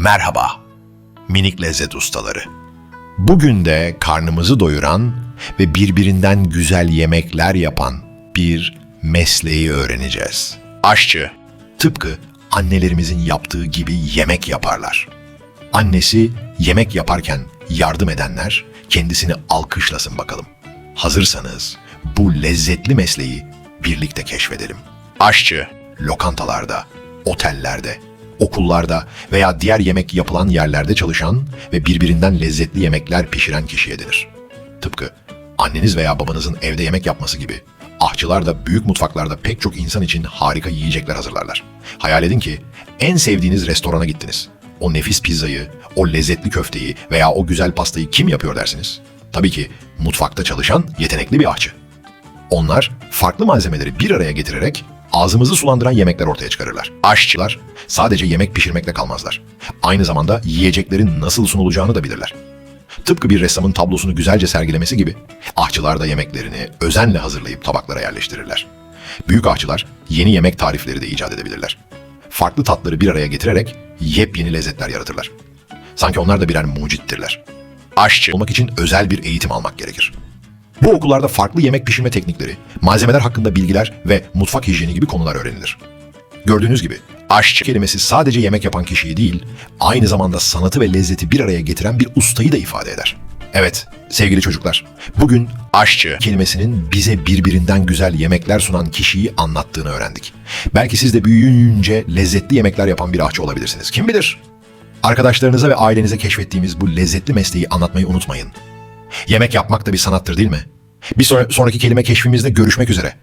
Merhaba, minik lezzet ustaları. Bugün de karnımızı doyuran ve birbirinden güzel yemekler yapan bir mesleği öğreneceğiz. Aşçı, tıpkı annelerimizin yaptığı gibi yemek yaparlar. Annesi yemek yaparken yardım edenler kendisini alkışlasın bakalım. Hazırsanız bu lezzetli mesleği birlikte keşfedelim. Aşçı, lokantalarda, otellerde, okullarda veya diğer yemek yapılan yerlerde çalışan ve birbirinden lezzetli yemekler pişiren kişiye denir. Tıpkı anneniz veya babanızın evde yemek yapması gibi ahçılar da büyük mutfaklarda pek çok insan için harika yiyecekler hazırlarlar. Hayal edin ki en sevdiğiniz restorana gittiniz. O nefis pizzayı, o lezzetli köfteyi veya o güzel pastayı kim yapıyor dersiniz? Tabii ki mutfakta çalışan yetenekli bir ahçı. Onlar farklı malzemeleri bir araya getirerek ağzımızı sulandıran yemekler ortaya çıkarırlar. Aşçılar sadece yemek pişirmekle kalmazlar. Aynı zamanda yiyeceklerin nasıl sunulacağını da bilirler. Tıpkı bir ressamın tablosunu güzelce sergilemesi gibi ahçılar da yemeklerini özenle hazırlayıp tabaklara yerleştirirler. Büyük ahçılar yeni yemek tarifleri de icat edebilirler. Farklı tatları bir araya getirerek yepyeni lezzetler yaratırlar. Sanki onlar da birer mucittirler. Aşçı olmak için özel bir eğitim almak gerekir. Bu okullarda farklı yemek pişirme teknikleri, malzemeler hakkında bilgiler ve mutfak hijyeni gibi konular öğrenilir. Gördüğünüz gibi aşçı kelimesi sadece yemek yapan kişiyi değil, aynı zamanda sanatı ve lezzeti bir araya getiren bir ustayı da ifade eder. Evet, sevgili çocuklar, bugün aşçı kelimesinin bize birbirinden güzel yemekler sunan kişiyi anlattığını öğrendik. Belki siz de büyüyünce lezzetli yemekler yapan bir aşçı olabilirsiniz. Kim bilir? Arkadaşlarınıza ve ailenize keşfettiğimiz bu lezzetli mesleği anlatmayı unutmayın. Yemek yapmak da bir sanattır değil mi? Bir sonra- sonraki kelime keşfimizde görüşmek üzere.